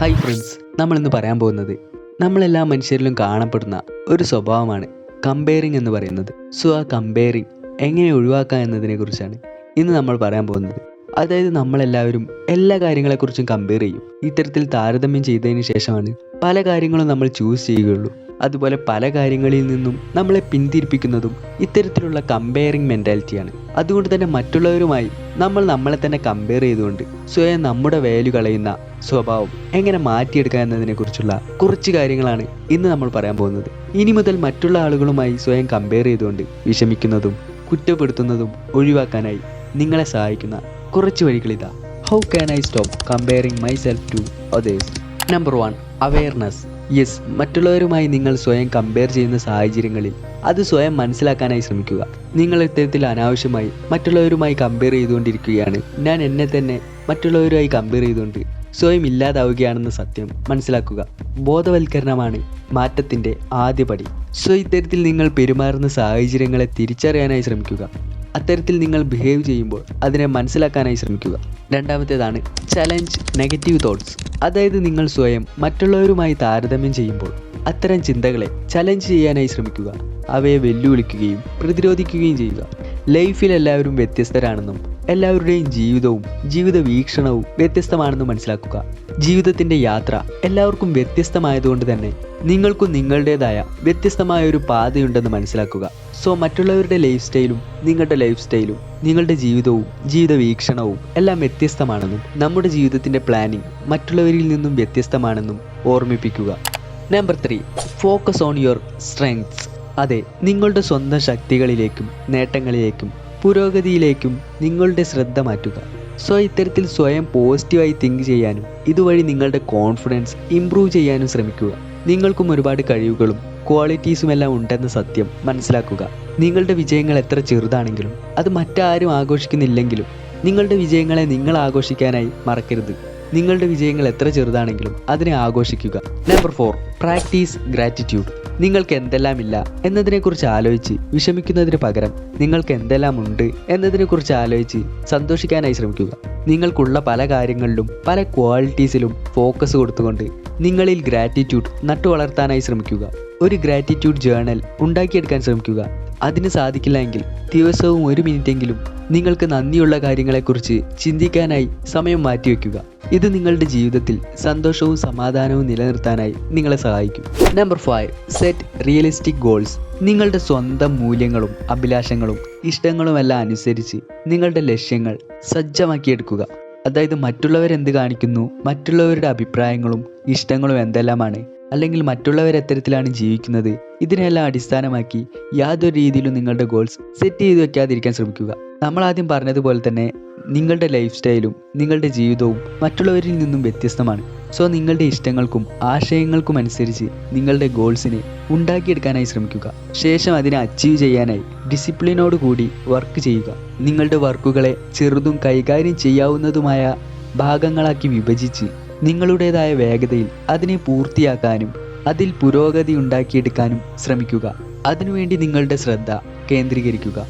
Hi friends നമ്മളിന്ന് പറയാൻ പോകുന്നത് നമ്മളെല്ലാ മനുഷ്യരിലും കാണപ്പെടുന്ന ഒരു സ്വഭാവമാണ് കമ്പയറിംഗ് എന്ന് പറയുന്നത്. സോ ആ കമ്പയറിംഗ് എങ്ങനെ ഒഴിവാക്കാം എന്നതിനെ കുറിച്ചാണ് ഇന്ന് നമ്മൾ പറയാൻ പോകുന്നത്. അതായത് നമ്മളെല്ലാവരും എല്ലാ കാര്യങ്ങളെക്കുറിച്ചും കമ്പയർ ചെയ്യും. ഇത്തരത്തിൽ താരതമ്യം ചെയ്തതിന് ശേഷമാണ് പല കാര്യങ്ങളും നമ്മൾ ചൂസ് ചെയ്യുകയുള്ളൂ. അതുപോലെ പല കാര്യങ്ങളിൽ നിന്നും നമ്മളെ പിന്തിരിപ്പിക്കുന്നതും ഇത്തരത്തിലുള്ള കമ്പയറിംഗ് മെന്റാലിറ്റിയാണ് അതുകൊണ്ട് തന്നെ മറ്റുള്ളവരുമായി നമ്മൾ നമ്മളെ തന്നെ കമ്പയർ ചെയ്തുകൊണ്ട് സ്വയം നമ്മുടെ വാല്യൂ കളയുന്ന സ്വഭാവം എങ്ങനെ മാറ്റിയെടുക്കുക എന്നതിനെക്കുറിച്ചുള്ള കുറച്ച് കാര്യങ്ങളാണ് ഇന്ന് നമ്മൾ പറയാൻ പോകുന്നത്. ഇനി മുതൽ മറ്റുള്ള ആളുകളുമായി സ്വയം കമ്പയർ ചെയ്തുകൊണ്ട് വിഷമിക്കുന്നതും കുറ്റപ്പെടുത്തുന്നതും ഒഴിവാക്കാനായി നിങ്ങളെ സഹായിക്കുന്ന കുറച്ച് വഴികളിതാ how can I stop comparing myself to others number one awareness yes മറ്റുള്ളവരുമായി നിങ്ങൾ സ്വയം കമ്പയർ ചെയ്യുന്ന സാഹചര്യങ്ങളിൽ അത് സ്വയം മനസ്സിലാക്കാനായി ശ്രമിക്കുക. നിങ്ങൾ ഇത്തരത്തിൽ അനാവശ്യമായി മറ്റുള്ളവരുമായി കമ്പയർ ചെയ്തുകൊണ്ടിരിക്കുകയാണ്. ഞാൻ എന്നെ തന്നെ മറ്റുള്ളവരുമായി കമ്പയർ ചെയ്തുകൊണ്ട് സ്വയം ഇല്ലാതാവുകയാണെന്ന സത്യം മനസ്സിലാക്കുക. ബോധവൽക്കരണമാണ് മാറ്റത്തിന്റെ ആദ്യപടി സോ ഇത്തരത്തിൽ നിങ്ങൾ പെരുമാറുന്ന സാഹചര്യങ്ങളെ തിരിച്ചറിയാനായി ശ്രമിക്കുക. അത്തരത്തിൽ നിങ്ങൾ ബിഹേവ് ചെയ്യുമ്പോൾ അതിനെ മനസ്സിലാക്കാനായി ശ്രമിക്കുക. രണ്ടാമത്തേതാണ് ചലഞ്ച് നെഗറ്റീവ് തോട്ട്സ് അതായത് നിങ്ങൾ സ്വയം മറ്റുള്ളവരുമായി താരതമ്യം ചെയ്യുമ്പോൾ അത്തരം ചിന്തകളെ ചലഞ്ച് ചെയ്യാനായി ശ്രമിക്കുക. അവയെ വെല്ലുവിളിക്കുകയും പ്രതിരോധിക്കുകയും ചെയ്യുക. ലൈഫിൽ എല്ലാവരും വ്യത്യസ്തരാണെന്നും എല്ലാവരുടെയും ജീവിതവും ജീവിത വീക്ഷണവും വ്യത്യസ്തമാണെന്നും മനസ്സിലാക്കുക. ജീവിതത്തിന്റെ യാത്ര എല്ലാവർക്കും വ്യത്യസ്തമായതുകൊണ്ട് തന്നെ നിങ്ങൾക്കും നിങ്ങളുടേതായ വ്യത്യസ്തമായ ഒരു പാതയുണ്ടെന്ന് മനസ്സിലാക്കുക. സോ മറ്റുള്ളവരുടെ ലൈഫ് സ്റ്റൈലും നിങ്ങളുടെ ലൈഫ് സ്റ്റൈലും നിങ്ങളുടെ ജീവിതവും ജീവിത വീക്ഷണവും എല്ലാം വ്യത്യസ്തമാണെന്നും നമ്മുടെ ജീവിതത്തിന്റെ പ്ലാനിംഗ് മറ്റുള്ളവരിൽ നിന്നും വ്യത്യസ്തമാണെന്നും ഓർമ്മിപ്പിക്കുക. Number three focus on your strengths അതെ നിങ്ങളുടെ സ്വന്തം ശക്തികളിലേക്കും നേട്ടങ്ങളിലേക്കും പുരോഗതിയിലേക്കും നിങ്ങളുടെ ശ്രദ്ധ മാറ്റുക. സോ ഇത്തരത്തിൽ സ്വയം പോസിറ്റീവായി തിങ്ക് ചെയ്യാനും ഇതുവഴി നിങ്ങളുടെ കോൺഫിഡൻസ് ഇംപ്രൂവ് ചെയ്യാനും ശ്രമിക്കുക. നിങ്ങൾക്കും ഒരുപാട് കഴിവുകളും ക്വാളിറ്റീസുമെല്ലാം ഉണ്ടെന്ന സത്യം മനസ്സിലാക്കുക. നിങ്ങളുടെ വിജയങ്ങൾ എത്ര ചെറുതാണെങ്കിലും അത് മറ്റാരും ആഘോഷിക്കുന്നില്ലെങ്കിലും നിങ്ങളുടെ വിജയങ്ങളെ നിങ്ങൾ ആഘോഷിക്കാനായി മറക്കരുത്. നിങ്ങളുടെ വിജയങ്ങൾ എത്ര ചെറുതാണെങ്കിലും അതിനെ ആഘോഷിക്കുക. നമ്പർ ഫോർ പ്രാക്ടീസ് ഗ്രാറ്റിറ്റ്യൂഡ് നിങ്ങൾക്ക് എന്തെല്ലാം ഇല്ല എന്നതിനെക്കുറിച്ച് ആലോചിച്ച് വിഷമിക്കുന്നതിന് പകരം നിങ്ങൾക്ക് എന്തെല്ലാം ഉണ്ട് എന്നതിനെക്കുറിച്ച് ആലോചിച്ച് സന്തോഷിക്കാനായി ശ്രമിക്കുക. നിങ്ങൾക്കുള്ള പല കാര്യങ്ങളിലും പല ക്വാളിറ്റീസിലും ഫോക്കസ് കൊടുത്തുകൊണ്ട് നിങ്ങളിൽ ഗ്രാറ്റിറ്റ്യൂഡ് നട്ടുവളർത്താനായി ശ്രമിക്കുക. ഒരു ഗ്രാറ്റിറ്റ്യൂഡ് ജേണൽ ഉണ്ടാക്കിയെടുക്കാൻ ശ്രമിക്കുക. അതിന് സാധിക്കില്ല എങ്കിൽ ദിവസവും ഒരു മിനിറ്റെങ്കിലും നിങ്ങൾക്ക് നന്ദിയുള്ള കാര്യങ്ങളെക്കുറിച്ച് ചിന്തിക്കാനായി സമയം മാറ്റിവെക്കുക. ഇത് നിങ്ങളുടെ ജീവിതത്തിൽ സന്തോഷവും സമാധാനവും നിലനിർത്താനായി നിങ്ങളെ സഹായിക്കും. Number five set realistic goals നിങ്ങളുടെ സ്വന്തം മൂല്യങ്ങളും അഭിലാഷങ്ങളും ഇഷ്ടങ്ങളുമെല്ലാം അനുസരിച്ച് നിങ്ങളുടെ ലക്ഷ്യങ്ങൾ സജ്ജമാക്കിയെടുക്കുക. അതായത് മറ്റുള്ളവരെന്ത് കാണിക്കുന്നു മറ്റുള്ളവരുടെ അഭിപ്രായങ്ങളും ഇഷ്ടങ്ങളും എന്തെല്ലാമാണ് അല്ലെങ്കിൽ മറ്റുള്ളവർ എത്തരത്തിലാണ് ജീവിക്കുന്നത് ഇതിനെല്ലാം അടിസ്ഥാനമാക്കി യാതൊരു രീതിയിലും നിങ്ങളുടെ ഗോൾസ് സെറ്റ് ചെയ്ത് വെക്കാതിരിക്കാൻ ശ്രമിക്കുക. നമ്മൾ ആദ്യം പറഞ്ഞതുപോലെ തന്നെ നിങ്ങളുടെ ലൈഫ് സ്റ്റൈലും നിങ്ങളുടെ ജീവിതവും മറ്റുള്ളവരിൽ നിന്നും വ്യത്യസ്തമാണ്. സോ നിങ്ങളുടെ ഇഷ്ടങ്ങൾക്കും ആശയങ്ങൾക്കും അനുസരിച്ച് നിങ്ങളുടെ ഗോൾസിനെ ഉണ്ടാക്കിയെടുക്കാനായി ശ്രമിക്കുക. ശേഷം അതിനെ അച്ചീവ് ചെയ്യാനായി ഡിസിപ്ലിനോട് കൂടി വർക്ക് ചെയ്യുക. നിങ്ങളുടെ വർക്കുകളെ ചെറുതും കൈകാര്യം ചെയ്യാവുന്നതുമായ ഭാഗങ്ങളാക്കി വിഭജിച്ച് നിങ്ങളുടേതായ വേഗതയിൽ അതിനെ പൂർത്തിയാക്കാനും അതിൽ പുരോഗതി ഉണ്ടാക്കിയെടുക്കാനും ശ്രമിക്കുക. അതിനുവേണ്ടി നിങ്ങളുടെ ശ്രദ്ധ കേന്ദ്രീകരിക്കുക.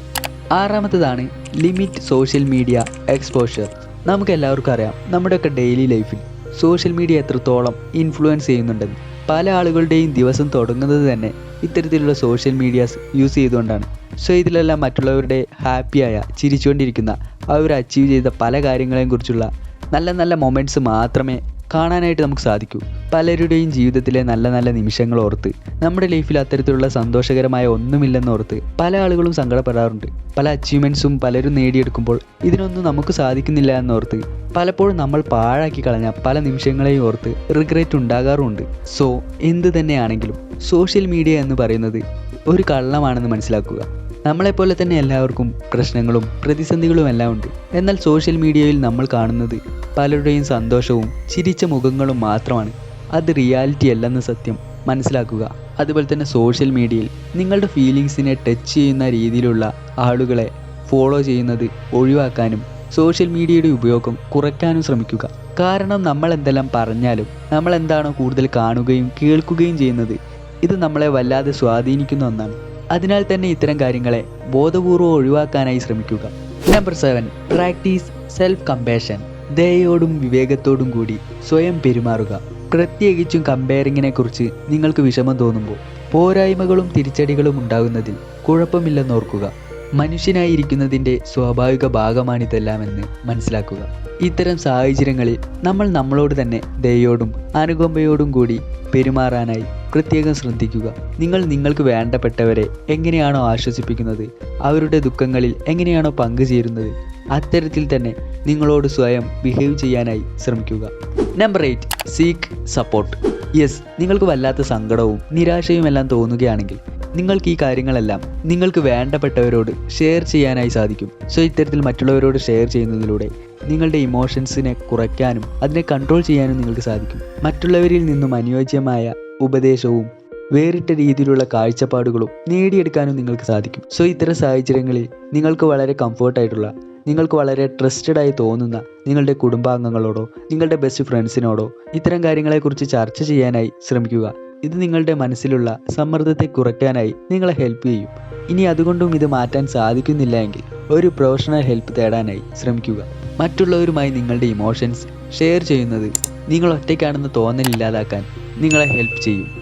ആറാമത്തതാണ് ലിമിറ്റ് സോഷ്യൽ മീഡിയ എക്സ്പോഷർ. നമുക്ക് എല്ലാവർക്കും അറിയാം നമ്മുടെയൊക്കെ ഡെയിലി ലൈഫിൽ സോഷ്യൽ മീഡിയ എത്രത്തോളം ഇൻഫ്ലുവൻസ് ചെയ്യുന്നുണ്ടെന്ന്. പല ആളുകളുടെയും ദിവസം തുടങ്ങുന്നത് തന്നെ ഇത്തരത്തിലുള്ള സോഷ്യൽ മീഡിയാസ് യൂസ് ചെയ്തുകൊണ്ടാണ്. സോ ഇതിലെല്ലാം മറ്റുള്ളവരുടെ ഹാപ്പിയായ ചിരിച്ചുകൊണ്ടിരിക്കുന്ന അവർ അച്ചീവ് ചെയ്ത പല കാര്യങ്ങളെയും കുറിച്ചുള്ള നല്ല നല്ല മൊമെന്റ്സ് മാത്രമേ കാണാനായിട്ട് നമുക്ക് സാധിക്കൂ. പലരുടെയും ജീവിതത്തിലെ നല്ല നല്ല നിമിഷങ്ങൾ ഓർത്ത് നമ്മുടെ ലൈഫിൽ അത്തരത്തിലുള്ള സന്തോഷകരമായ ഒന്നുമില്ലെന്ന് ഓർത്ത് പല ആളുകളും സങ്കടപ്പെടാറുണ്ട്. പല അച്ചീവ്മെന്റ്സും പലരും നേടിയെടുക്കുമ്പോൾ ഇതിനൊന്നും നമുക്ക് സാധിക്കുന്നില്ല എന്നോർത്ത് പലപ്പോഴും നമ്മൾ പാഴാക്കി കളഞ്ഞ പല നിമിഷങ്ങളെയും ഓർത്ത് റിഗ്രറ്റ് ഉണ്ടാകാറുമുണ്ട്. സോ എന്ത് തന്നെയാണെങ്കിലും സോഷ്യൽ മീഡിയ എന്ന് പറയുന്നത് ഒരു കള്ളമാണെന്ന് മനസ്സിലാക്കുക. നമ്മളെപ്പോലെ തന്നെ എല്ലാവർക്കും പ്രശ്നങ്ങളും പ്രതിസന്ധികളും എല്ലാം ഉണ്ട്. എന്നാൽ സോഷ്യൽ മീഡിയയിൽ നമ്മൾ കാണുന്നത് പലരുടെയും സന്തോഷവും ചിരിച്ച മുഖങ്ങളും മാത്രമാണ്. അത് റിയാലിറ്റി അല്ലെന്ന സത്യം മനസ്സിലാക്കുക. അതുപോലെ തന്നെ സോഷ്യൽ മീഡിയയിൽ നിങ്ങളുടെ ഫീലിങ്സിനെ ടച്ച് ചെയ്യുന്ന രീതിയിലുള്ള ആളുകളെ ഫോളോ ചെയ്യുന്നത് ഒഴിവാക്കാനും സോഷ്യൽ മീഡിയയുടെ ഉപയോഗം കുറയ്ക്കാനും ശ്രമിക്കുക. കാരണം നമ്മൾ എന്തെല്ലാം പറഞ്ഞാലും നമ്മൾ എന്താണോ കൂടുതൽ കാണുകയും കേൾക്കുകയും ചെയ്യുന്നത് ഇത് നമ്മളെ വല്ലാതെ സ്വാധീനിക്കുന്ന ഒന്നാണ്. അതിനാൽ തന്നെ ഇത്തരം കാര്യങ്ങളെ ബോധപൂർവം ഒഴിവാക്കാനായി ശ്രമിക്കുക. Number seven practise self compassion ദയയോടും വിവേകത്തോടും കൂടി സ്വയം പെരുമാറുക. പ്രത്യേകിച്ചും കമ്പയറിങ്ങിനെ കുറിച്ച് നിങ്ങൾക്ക് വിഷമം തോന്നുമ്പോൾ പോരായ്മകളും തിരിച്ചടികളും ഉണ്ടാകുന്നതിൽ കുഴപ്പമില്ലെന്നോർക്കുക. മനുഷ്യനായിരിക്കുന്നതിന്റെ സ്വാഭാവിക ഭാഗമാണിതെല്ലാമെന്ന് മനസ്സിലാക്കുക. ഇത്തരം സാഹചര്യങ്ങളിൽ നമ്മൾ നമ്മളോട് തന്നെ ദയോടും അനുകമ്പയോടും കൂടി പെരുമാറാനായി പ്രത്യേകം ശ്രദ്ധിക്കുക. നിങ്ങൾ നിങ്ങൾക്ക് വേണ്ടപ്പെട്ടവരെ എങ്ങനെയാണോ ആശ്വസിപ്പിക്കുന്നത് അവരുടെ ദുഃഖങ്ങളിൽ എങ്ങനെയാണോ പങ്കുചേരുന്നത് അത്തരത്തിൽ തന്നെ നിങ്ങളോട് സ്വയം ബിഹേവ് ചെയ്യാനായി ശ്രമിക്കുക. Number eight seek support yes നിങ്ങൾക്ക് വല്ലാത്ത സങ്കടവും നിരാശയും എല്ലാം തോന്നുകയാണെങ്കിൽ നിങ്ങൾക്ക് ഈ കാര്യങ്ങളെല്ലാം നിങ്ങൾക്ക് വേണ്ടപ്പെട്ടവരോട് ഷെയർ ചെയ്യാനായി സാധിക്കും. സോ ഇത്തരത്തിൽ മറ്റുള്ളവരോട് ഷെയർ ചെയ്യുന്നതിലൂടെ നിങ്ങളുടെ ഇമോഷൻസിനെ കുറയ്ക്കാനും അതിനെ കൺട്രോൾ ചെയ്യാനും നിങ്ങൾക്ക് സാധിക്കും. മറ്റുള്ളവരിൽ നിന്നും അനുയോജ്യമായ ഉപദേശവും വേറിട്ട രീതിയിലുള്ള കാഴ്ചപ്പാടുകളും നേടിയെടുക്കാനും നിങ്ങൾക്ക് സാധിക്കും. സോ ഇത്തരം സാഹചര്യങ്ങളിൽ നിങ്ങൾക്ക് വളരെ കംഫർട്ടായിട്ടുള്ള നിങ്ങൾക്ക് വളരെ ട്രസ്റ്റഡ് ആയി തോന്നുന്ന നിങ്ങളുടെ കുടുംബാംഗങ്ങളോടോ നിങ്ങളുടെ ബെസ്റ്റ് ഫ്രണ്ട്സിനോടോ ഇത്തരം കാര്യങ്ങളെക്കുറിച്ച് ചർച്ച ചെയ്യാനായി ശ്രമിക്കുക. ഇത് നിങ്ങളുടെ മനസ്സിലുള്ള സമ്മർദ്ദത്തെ കുറയ്ക്കാനായി നിങ്ങളെ ഹെൽപ്പ് ചെയ്യും. ഇനി അതുകൊണ്ടും ഇത് മാറ്റാൻ സാധിക്കുന്നില്ല എങ്കിൽ ഒരു പ്രൊഫഷണൽ ഹെൽപ്പ് തേടാനായി ശ്രമിക്കുക. മറ്റുള്ളവരുമായി നിങ്ങളുടെ ഇമോഷൻസ് ഷെയർ ചെയ്യുന്നത് നിങ്ങൾ ഒറ്റയ്ക്കാണെന്ന് തോന്നലില്ലാതാക്കാൻ നിങ്ങളെ ഹെൽപ്പ് ചെയ്യും.